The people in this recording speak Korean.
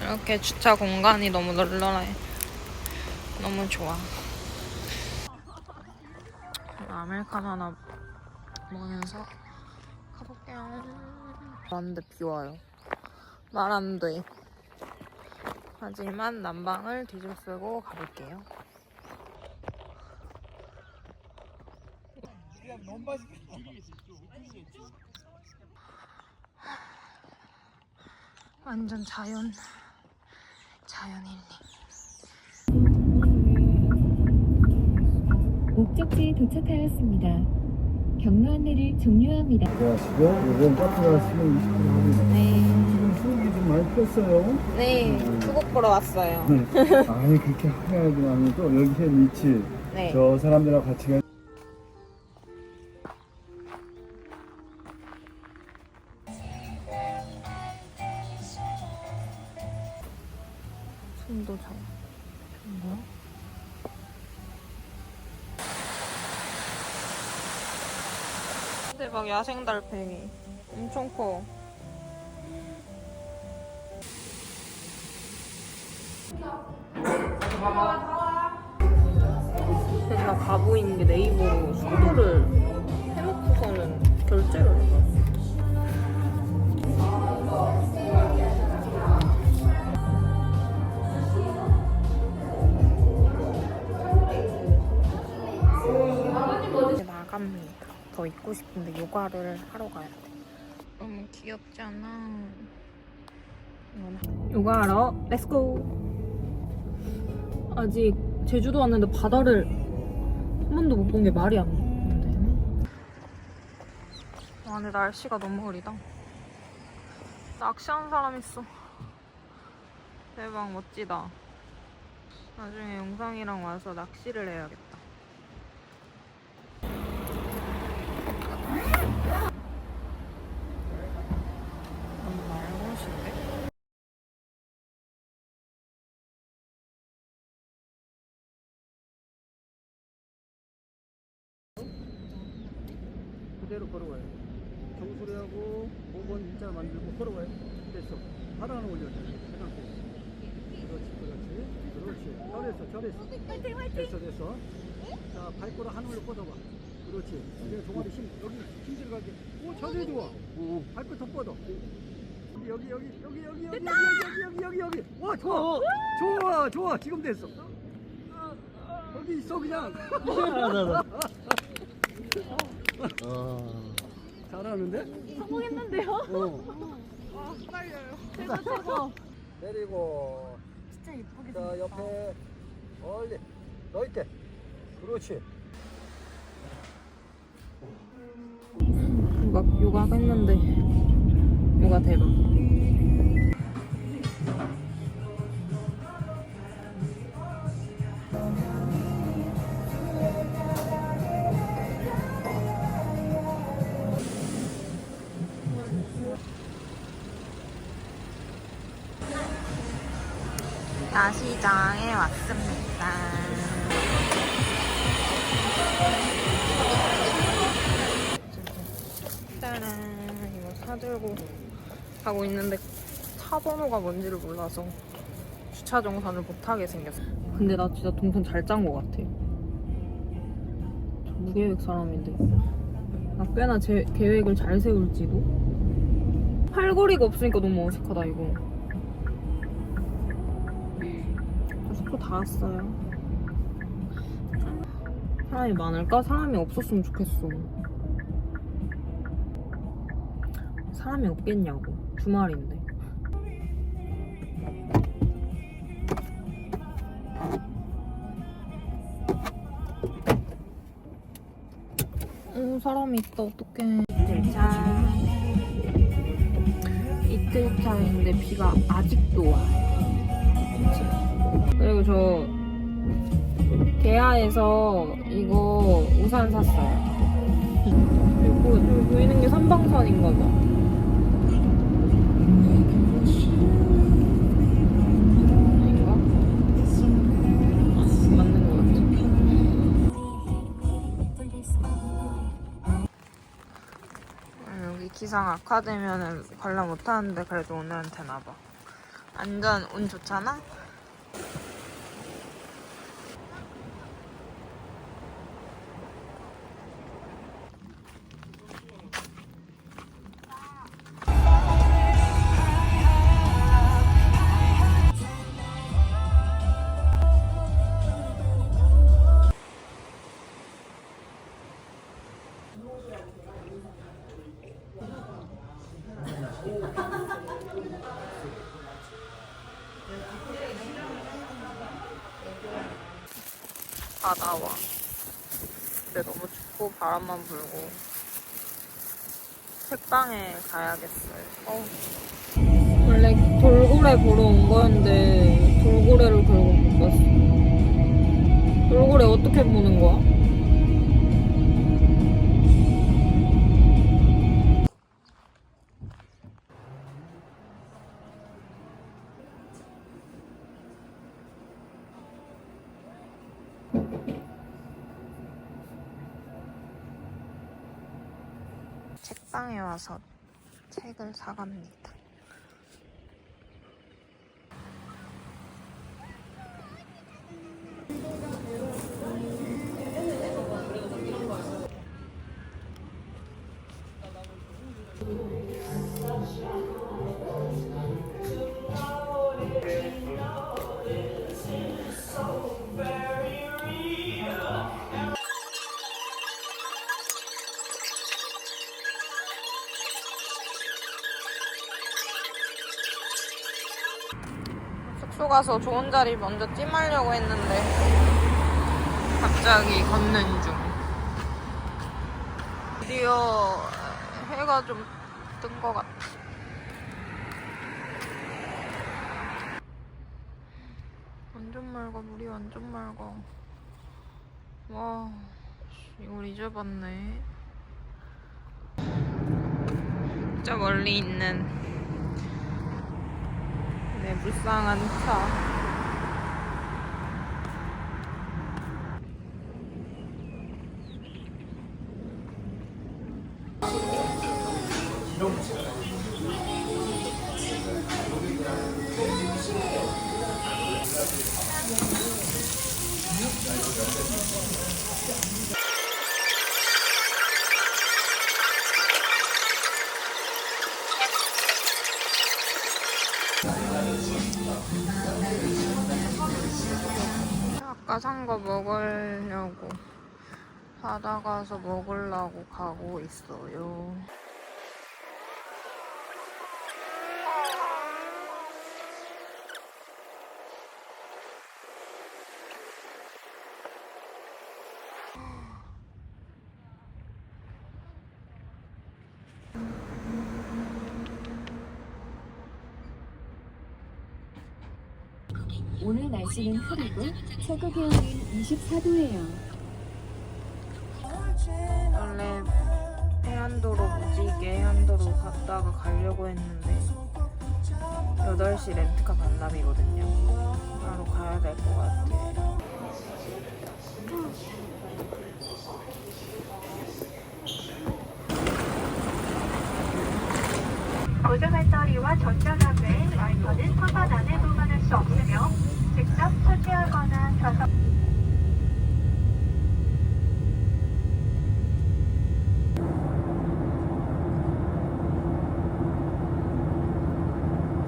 이렇게 주차 공간이 너무 널널해. 너무 좋아. 아메리카노 하나 먹으면서 안돼 비 와요. 말 안 돼. 하지만 난방을 뒤집쓰고 가볼게요. 완전 자연 자연 힐링. 목적지에 도착하였습니다. 경로 안내를 종료합니다. 자, 지금 이번 버스가 지금 20분 하고 네. 지금 수국이 좀 많이 폈어요. 네. 수국 보러 왔어요. 아니 그렇게 하야지만 또 여기서 위치 네. 저 사람들하고 같이 가. 손도 잡아. 뭐야? 대박 야생 달팽이 엄청 커. 나 바보인 게 네이버로 숙소를 해놓고서는 결제를 해. 이제 더 입고 싶은데 요가를 하러 가야 돼. 너무 귀엽지 않아? 요가하러 렛츠고! 아직 제주도 왔는데 바다를 한 번도 못 본 게 말이 안 되네. 와 근데 날씨가 너무 흐리다. 낚시하는 사람 있어. 대박 멋지다. 나중에 영상이랑 와서 낚시를 해야겠다. 너무 말고신데? 그대로 걸어와요. 정수리하고 5번 일자 만들고 걸어와요. 됐어. 하나 하나 올려줘. 그렇지, 그렇지, 그렇지. 잘했어, 잘했어. 됐어, 됐어. 자, 발가락 하늘로 뻗어봐. 그렇지. 이제 종아리 힘, 여기 힘 들어가게. 오, 자세 좋아. 오, 발끝 더 뻗어. 여기, 여기, 여기, 여기, 여기, 여기, 여기, 여기, 여기, 여기. 와, 좋아. 좋아, 좋아. 지금 됐어. 여기 있어, 그냥. 잘하는데? 성공했는데요? 어. 아, 떨려요. 내리고. 진짜 예쁘게 자, 옆에 멀리. 너 있대. 그렇지. 막 요가 했는데 요가 대박. 야시장에 왔습니다. 짜란 이거 사들고 가고 있는데 차 번호가 뭔지를 몰라서 주차 정산을 못하게 생겼어. 근데 나 진짜 동선 잘 짠 것 같아. 저 무계획 사람인데. 나 꽤나 제 계획을 잘 세울지도? 팔걸이가 없으니까 너무 어색하다 이거 다 왔어요. 사람이 많을까? 사람이 없었으면 좋겠어. 사람이 없겠냐고. 주말인데. 오 사람이 있다. 어떡해. 이틀차 이틀 차인데 비가 아직도 와. 그치? 그리고 저 개하에서 이거 우산 샀어요 그리고 여기 보이는 게 삼방산인가 봐 아닌가? 아, 맞는 것 같아. 아, 여기 기상 악화되면은 관람 못하는데 그래도 오늘은 되나봐. 완전 운 좋잖아? 다 나와. 근데 너무 춥고 바람만 불고 책방에 가야겠어요. 어우. 원래 돌고래 보러 온 거였는데 돌고래를 결국 못 봤어. 돌고래 어떻게 보는 거야? 책방에 와서 책을 사갑니다. 가서 좋은 자리 먼저 찜하려고 했는데 갑자기 걷는 중. 드디어 해가 좀 뜬 것 같아. 완전 맑아, 물이 완전 맑아. 와, 이걸 잊어봤네. 저 멀리 있는 네, 불쌍한 차. 아까 산 거 먹으려고 바다 가서 먹으려고 가고 있어요. 오늘 날씨는 흐리고 최고 기온은 24도예요. 원래 해안도로 무지개 해안도로 갔다가 가려고 했는데 8시 렌트카 반납이거든요. 바로 가야 될 것 같아요. 보조 배터리와 전자가구 직접 수지하거나 좌석